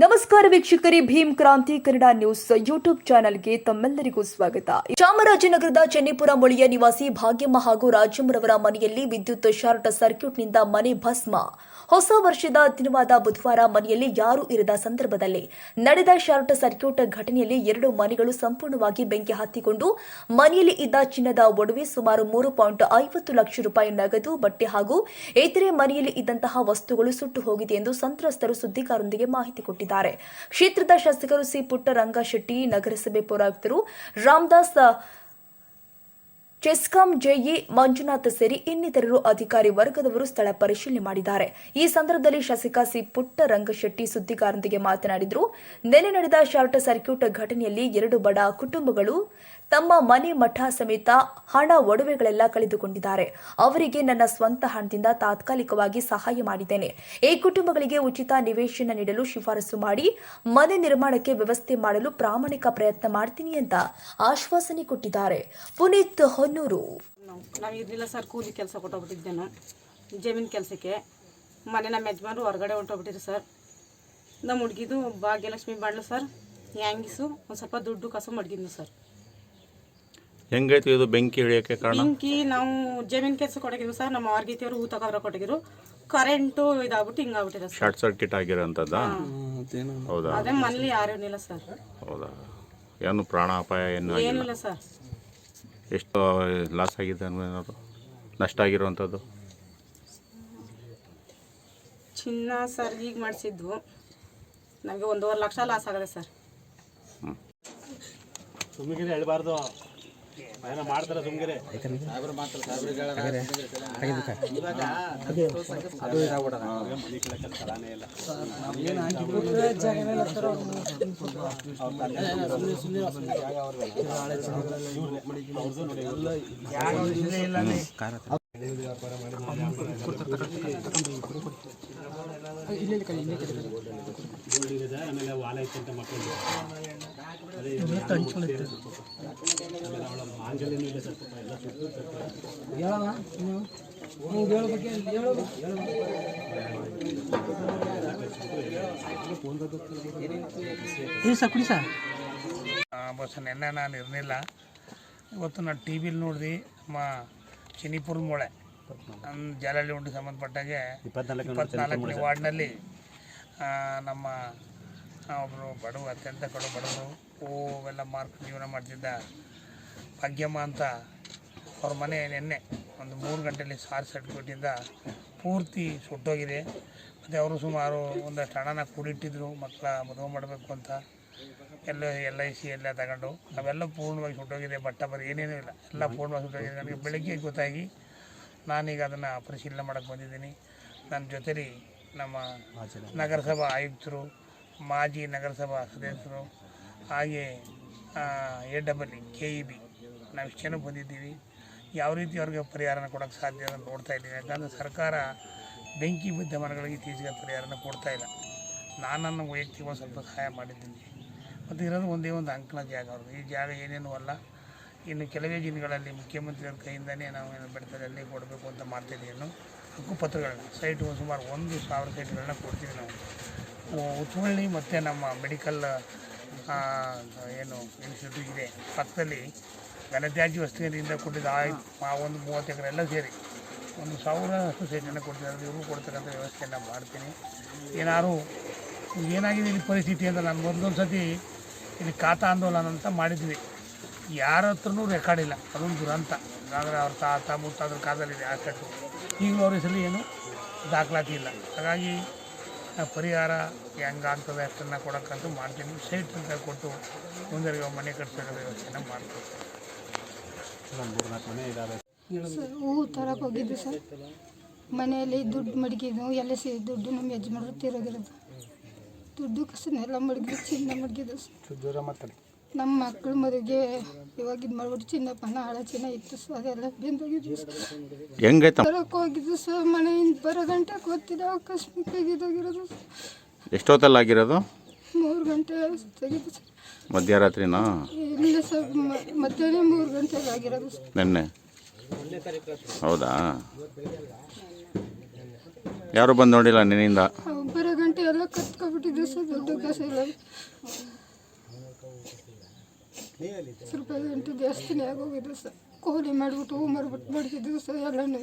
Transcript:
ನಮಸ್ಕಾರ ವೀಕ್ಷಕರೇ, ಭೀಮ್ ಕ್ರಾಂತಿ ಕನ್ನಡ ನ್ಯೂಸ್ ಯೂಟ್ಯೂಬ್ ಚಾನೆಲ್ಗೆ ತಮ್ಮೆಲ್ಲರಿಗೂ ಸ್ವಾಗತ. ಚಾಮರಾಜನಗರದ ಚೆನ್ನಿಪುರ ಮೊಳಿಯ ನಿವಾಸಿ ಭಾಗ್ಯಮ್ಮ ಹಾಗೂ ರಾಜಮ್ಮರವರ ಮನೆಯಲ್ಲಿ ವಿದ್ಯುತ್ ಶಾರ್ಟ್ ಸರ್ಕ್ಯೂಟ್ನಿಂದ ಮನೆ ಭಸ್ಮ. ಹೊಸ ವರ್ಷದ ದಿನವಾದ ಬುಧವಾರ ಮನೆಯಲ್ಲಿ ಯಾರೂ ಇರದ ಸಂದರ್ಭದಲ್ಲಿ ನಡೆದ ಶಾರ್ಟ್ ಸರ್ಕ್ಯೂಟ್ ಘಟನೆಯಲ್ಲಿ ಎರಡು ಮನೆಗಳು ಸಂಪೂರ್ಣವಾಗಿ ಬೆಂಕಿ ಹತ್ತಿಕೊಂಡು ಮನೆಯಲ್ಲಿ ಇದ್ದ ಚಿನ್ನದ ಒಡವೆ ಸುಮಾರು ಮೂರು ಪಾಯಿಂಟ್ ಐವತ್ತು ಲಕ್ಷ ರೂಪಾಯಿ ನಗದು ಬಟ್ಟೆ ಹಾಗೂ ಇತರೆ ಮನೆಯಲ್ಲಿ ಇದ್ದಂತಹ ವಸ್ತುಗಳು ಸುಟ್ಟು ಹೋಗಿದೆ ಎಂದು ಸಂತ್ರಸ್ತರು ಸುದ್ದಿಗಾರರೊಂದಿಗೆ ಮಾಹಿತಿ ಕೊಟ್ಟಿದ್ದಾರೆ. ಕ್ಷೇತ್ರದ ಶಾಸಕರು ಸಿ. ಪುಟ್ಟರಂಗಶೆಟ್ಟಿ ನಗರಸಭೆ ಪೌರಾಯುಕ್ತರು ರಾಮದಾಸ್, ಚೆಸ್ಕಾಂ ಜೆಇ ಮಂಜುನಾಥ್ ಸೇರಿ ಇನ್ನಿತರರು ಅಧಿಕಾರಿ ವರ್ಗದವರು ಸ್ಥಳ ಪರಿಶೀಲನೆ ಮಾಡಿದ್ದಾರೆ. ಈ ಸಂದರ್ಭದಲ್ಲಿ ಶಾಸಕ ಸಿ. ಪುಟ್ಟರಂಗಶೆಟ್ಟಿ ಸುದ್ದಿಗಾರರೊಂದಿಗೆ ಮಾತನಾಡಿದರು. ನೆಲೆ ನಡೆದ ಶಾರ್ಟ್ ಸರ್ಕ್ಯೂಟ್ ಘಟನೆಯಲ್ಲಿ ಎರಡು ಬಡ ಕುಟುಂಬಗಳು ತಮ್ಮ ಮನೆ ಮಠ ಸಮೇತ ಹಣ, ಒಡವೆಗಳೆಲ್ಲ ಕಳೆದುಕೊಂಡಿದ್ದಾರೆ. ಅವರಿಗೆ ನನ್ನ ಸ್ವಂತ ಹಣದಿಂದ ತಾತ್ಕಾಲಿಕವಾಗಿ ಸಹಾಯ ಮಾಡಿದ್ದೇನೆ. ಈ ಕುಟುಂಬಗಳಿಗೆ ಉಚಿತ ನಿವೇಶನ ನೀಡಲು ಶಿಫಾರಸು ಮಾಡಿ, ಮನೆ ನಿರ್ಮಾಣಕ್ಕೆ ವ್ಯವಸ್ಥೆ ಮಾಡಲು ಪ್ರಾಮಾಣಿಕ ಪ್ರಯತ್ನ ಮಾಡ್ತೀನಿ ಅಂತ ಆಶ್ವಾಸನೆ ಕೊಟ್ಟಿದ್ದಾರೆ. ಪುನೀತ್ ಹೊನ್ನೂರು. ನಾವು ಇರಲಿಲ್ಲ ಸರ್, ಕೂಲಿ ಕೆಲಸ ಕೊಟ್ಟೋಗ್ಬಿಟ್ಟಿದ್ದೆ ನಾನು ಜಮೀನು ಕೆಲಸಕ್ಕೆ. ಮನೆ ನಮ್ಮ ಯಜಮಾನರು ಹೊರಗಡೆ ಹೊಂಟೋಗ್ಬಿಟ್ಟಿರಿ ಸರ್. ನಮ್ಮ ಹುಡುಗಿದು ಭಾಗ್ಯಲಕ್ಷ್ಮಿ ಮಾಡಲು ಸರ್. ಹ್ಯಾಂಗಿಸು, ಒಂದು ಸ್ವಲ್ಪ ದುಡ್ಡು ಕಸ ಮಡಗಿದ್ನು ಸರ್. ಹೆಂಗಾಯ್ತು ಇದು ಬೆಂಕಿ ಹಿಡಿಯೋಕ್ಕೆ ಕಾರಣ? ಬೆಂಕಿ ನಾವು ಜಮೀನ್ ಕೆಲಸ ಕೊಟ್ಟಿದ್ರು ಸರ್. ನಮ್ಮ ಆರ್ಗಿತಿಯವರು ಹೂ ತಗೋದ್ರ ಕೊಟ್ಟಿದ್ರು. ಕರೆಂಟು ಇದಾಗ್ಬಿಟ್ಟು ಹಿಂಗಾಗ್ಬಿಟ್ಟಿದೆ ಸರ್. ಶಾರ್ಟ್ ಸರ್ಕ್ಯೂಟ್ ಆಗಿರೋಂಥದ್ದಾ? ಹೌದಾ? ಅದೇ ಮನೇಲಿ ಯಾರು ಇಲ್ಲ ಸರ್. ಹೌದಾ? ಏನು ಪ್ರಾಣಾಪಾಯ ಏನು ಆಗಿಲ್ಲ? ಏನಿಲ್ಲ ಸರ್. ಎಷ್ಟು ಲಾಸ್ ಆಗಿದೆ ಅನ್ನೋದು ನಷ್ಟ ಆಗಿರುವಂಥದ್ದು ಚಿನ್ನ ಸರ್ ಈಗ ಮಾಡಿಸಿದ್ವು. ನನಗೆ ಒಂದೂವರೆ ಲಕ್ಷ ಲಾಸ್ ಆಗಿದೆ ಸರ್. ಸುಮ್ಗಿರಿ ವಾಲ ಇತ್ತಂತ ಮಾಡ್ತಾರೆ ಬಸ್ ನಿನ್ನೆ ನಾನು ಇರಲಿಲ್ಲ. ಇವತ್ತು ನಾನು ಟಿ ವಿಲಿ ನೋಡಿದೆ ನಮ್ಮ ಚಿನಿಪುರ ಮೊಳೆ. ಜಾಲಹಳ್ಳಿ ಉಂಡಿ ಸಂಬಂಧಪಟ್ಟಾಗೆ ಇಪ್ಪತ್ನಾಲ್ಕು ಇಪ್ಪತ್ನಾಲ್ಕನೇ ವಾರ್ಡ್ನಲ್ಲಿ ನಮ್ಮ ಒಬ್ಬರು ಬಡವ ಅತ್ಯಂತ ಕಡು ಬಡವರು ಹೂವೆಲ್ಲ ಮಾರ್ಕ್ ಜೀವನ ಮಾಡ್ತಿದ್ದ ಭಾಗ್ಯಮ್ಮ ಅಂತ ಅವ್ರ ಮನೆ ನೆನ್ನೆ ಒಂದು ಮೂರು ಗಂಟೆಯಲ್ಲಿ ಸಾರ್ ಸರ್ಟಿಫಿಕೇಟಿಂದ ಪೂರ್ತಿ ಸುಟ್ಟೋಗಿದೆ. ಮತ್ತು ಅವರು ಸುಮಾರು ಒಂದಷ್ಟು ಹಣನ ಕೂಡಿಟ್ಟಿದ್ರು. ಮಕ್ಕಳ ಮದುವೆ ಮಾಡಬೇಕು ಅಂತ ಎಲ್ಲ ಎಲ್ ಐ ಸಿ ಎಲ್ಲ ತಗೊಂಡು. ಅವೆಲ್ಲ ಪೂರ್ಣವಾಗಿ ಸುಟ್ಟೋಗಿದೆ. ಬಟ್ಟ ಬರೀ ಏನೇನೂ ಇಲ್ಲ. ಎಲ್ಲ ಪೂರ್ಣವಾಗಿ ಸುಟ್ಟೋಗಿದೆ. ನನಗೆ ಬೆಳಗ್ಗೆ ಗೊತ್ತಾಗಿ ನಾನೀಗ ಅದನ್ನು ಪರಿಶೀಲನೆ ಮಾಡೋಕ್ಕೆ ಬಂದಿದ್ದೀನಿ. ನನ್ನ ಜೊತೆಲಿ ನಮ್ಮ ನಗರಸಭಾ ಆಯುಕ್ತರು ಮಾಜಿ ನಗರಸಭಾ ಸದಸ್ಯರು ಹಾಗೆ A double K E B ನಾವು ಇಷ್ಟು ಜನ ಬಂದಿದ್ದೀವಿ. ಯಾವ ರೀತಿ ಅವ್ರಿಗೆ ಪರಿಹಾರನ ಕೊಡೋಕ್ಕೆ ಸಾಧ್ಯ ಅಂತ ನೋಡ್ತಾ ಇದ್ದೀವಿ. ಯಾಕಂದರೆ ಸರ್ಕಾರ ಬೆಂಕಿ ಬಿದ್ದ ಮನೆಗಳಿಗೆ ಇತ್ತೀಚೆಗೆ ಪರಿಹಾರನ ಕೊಡ್ತಾ ಇಲ್ಲ. ನಾನು ನನ್ನ ವೈಯಕ್ತಿಕವಾಗಿ ಸ್ವಲ್ಪ ಸಹಾಯ ಮಾಡಿದ್ದೀನಿ. ಮತ್ತು ಇರೋದು ಒಂದೇ ಒಂದು ಅಂಕಣ ಜಾಗ ಅವ್ರದ್ದು. ಈ ಜಾಗ ಏನೇನು ಅಲ್ಲ. ಇನ್ನು ಕೆಲವೇ ದಿನಗಳಲ್ಲಿ ಮುಖ್ಯಮಂತ್ರಿಯವ್ರ ಕೈಯಿಂದನೇ ನಾವು ಏನು ಬೆಳತದಲ್ಲಿ ಕೊಡಬೇಕು ಅಂತ ಮಾಡ್ತಿದ್ದೀವಿ. ಹಕ್ಕುಪತ್ರಗಳನ್ನ ಸೈಟು ಸುಮಾರು ಒಂದು ಸಾವಿರ ಸೈಟ್ಗಳನ್ನ ಕೊಡ್ತೀವಿ ನಾವು. ಉ- ಉತ್ವಳ್ಳಿ ಮತ್ತು ನಮ್ಮ ಮೆಡಿಕಲ್ ಏನು ಇನ್ಸ್ಟಿಟ್ಯೂಟ್ ಇದೆ. ಪಕ್ಕದಲ್ಲಿ ಘನತ್ಯಾಜ್ಯ ವಸ್ತುವಿನಿಂದ ಕೊಟ್ಟಿದ್ದ ಆ ಒಂದು ಮೂವತ್ತು ಎಕರೆ ಎಲ್ಲ ಸೇರಿ. ಒಂದು ಸಾವಿರಷ್ಟು ಸೈಟನ್ನು ಕೊಡ್ತಿದ್ದಾರೆ. ಇವರು ಕೊಡ್ತಕ್ಕಂಥ ವ್ಯವಸ್ಥೆಯನ್ನು ಮಾಡ್ತೀನಿ. ಏನಾದ್ರು ಏನಾಗಿದೆ ಇಲ್ಲಿ ಪರಿಸ್ಥಿತಿ ಅಂತ ನಾನು ಮೊದಲೊಂದು ಸತಿ ಇಲ್ಲಿ ಖಾತಾ ಆಂದೋಲನ ಅಂತ ಮಾಡಿದ್ವಿ. ಯಾರ ಹತ್ರನೂ ರೆಕಾರ್ಡ್ ಇಲ್ಲ. ಅದೊಂದು ದುರಂತ. ಆದರೆ ಅವ್ರ ತಾತ, ಮುತ್ತಾದ್ರ ಕಾಲದಲ್ಲಿದೆ ಆ ಕಟ್ಟು ಈಗಲೂ ಅವ್ರ ಹೆಸರು ಏನು ದಾಖಲಾತಿ ಇಲ್ಲ. ಹಾಗಾಗಿ ಪರಿಹಾರ ಹೆಂಗಾಗ್ತದೆ ಅಷ್ಟನ್ನು ಕೊಡೋಕ್ಕಂತೂ ಮಾಡ್ತೀನಿ. ಸೈಟ್ ಅಂತ ಕೊಟ್ಟು ಮುಂದರಿಗೆ ಮನೆ ಕಟ್ಸೋದು ವ್ಯವಸ್ಥೆನ ಮಾಡ್ತೀನಿ. ಸರ್ ಹೂವು ತರಕ್ಕೆ ಹೋಗಿದ್ದು ಸರ್. ಮನೆಯಲ್ಲಿ ದುಡ್ಡು ಮಡಗಿದ್ದು ಎಲ್ಲ ಸಿ ದುಡ್ಡು ನಮ್ಮ ಯಜಮಾನರು ತೀರೋಗಿರೋದು. ದುಡ್ಡು ಕಸನೆಲ್ಲ ಮಡಗಿದ್ದು ಚಿನ್ನ ಮಡಗಿದ್ದು ಸರ್. ನಮ್ಮ ಮಕ್ಕಳು ಮದುವೆಗೆ ಇವಾಗ ಇದು ಮಾಡ್ಬಿಟ್ಟು ಚಿನ್ನಪ್ಪನ ಹಳ ಚಿನ್ನ ಇತ್ತು ಸರ್ ಅದೆಲ್ಲ ಬೆಂದೋಗಿದ್ವಿ ಸರ್ ಹೆಂಗಾಯ್ತು ತರಕ್ಕೆ ಹೋಗಿದ್ದು ಸರ್ ಮನೆಯಿಂದ ಬರೋ ಗಂಟೆ ಗೊತ್ತಿಲ್ಲ ಆಕಸ್ಮಿಕ ಇದಾಗಿರೋದು ಎಷ್ಟೊತ್ತಲ್ಲಿ ಆಗಿರೋದು ಮೂರು ಗಂಟೆ ತೆಗಿದ್ದು ಸರ್. ಮಧ್ಯರಾತ್ರಿನಾ? ಇಲ್ಲ ಸರ್ ಮ- ಮಧ್ಯಾಹ್ನ ಮೂರು ಗಂಟೆಗೆ ಆಗಿರೋದು ಸರ್. ನಿನ್ನೆ? ಹೌದಾ? ಯಾರು ಬಂದು ನೋಡಿಲ್ಲ ನಿನ್ನಿಂದ ಬರೋ ಗಂಟೆ ಎಲ್ಲ ಕತ್ಕೊಬಿಟ್ಟಿದ್ದು ಸರ್ ದುಡ್ಡು ಕಾಸು ಎಲ್ಲ ಸ್ವಲ್ಪ ಗಂಟೆ ಜಾಸ್ತಿನೇ ಆಗೋಗಿದೆ ಸರ್ ಕೂಲಿ ಮಾಡಿಬಿಟ್ಟು ಹೂ ಮರ್ಬಿಟ್ಟು ಮಡಗಿದ್ವಿ ಸರ್ ಎಲ್ಲನೂ